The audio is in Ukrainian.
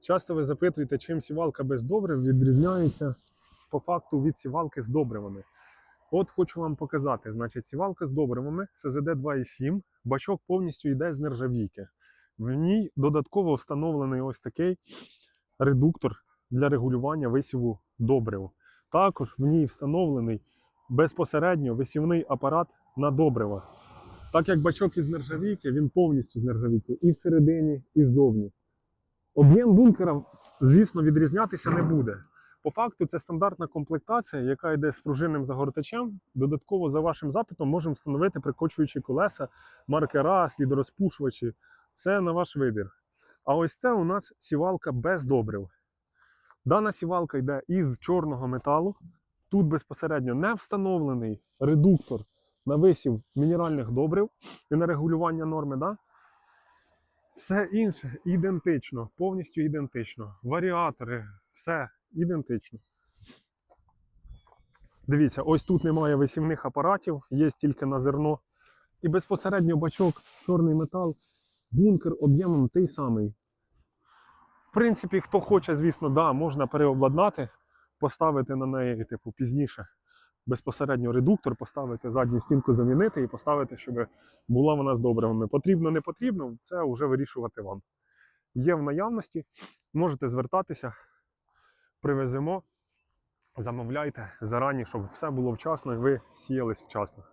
Часто ви запитуєте, чим сівалка без добрив відрізняється по факту від сівалки з добривами. От хочу вам показати. Значить, сівалка з добривами СЗД 2.7, бачок повністю йде з нержавійки. В ній додатково встановлений ось такий редуктор для регулювання висіву добрив. Також в ній встановлений безпосередньо висівний апарат на добрива. Так як бачок із нержавійки, він повністю з нержавійки і всередині, і ззовні. Об'єм бункера, звісно, відрізнятися не буде. По факту, це стандартна комплектація, яка йде з пружинним загортачем. Додатково за вашим запитом можемо встановити прикочуючі колеса, маркера, слідорозпушувачі. Все на ваш вибір. А ось це у нас сівалка без добрив. Дана сівалка йде із чорного металу. Тут безпосередньо не встановлений редуктор на висів мінеральних добрив і на регулювання норми. Да? Все інше ідентично, повністю ідентично. Варіатори, все ідентично. Дивіться, ось тут немає висівних апаратів, є тільки на зерно. І безпосередньо бачок, чорний метал, бункер об'ємом той самий. В принципі, хто хоче, звісно, да, можна переобладнати, поставити на неї, типу, пізніше безпосередньо редуктор, поставити задню стінку, замінити і поставити, щоб була вона з добривами. Потрібно, не потрібно, це вже вирішувати вам. Є в наявності, можете звертатися, привеземо, замовляйте зарані, щоб все було вчасно і ви сіялись вчасно.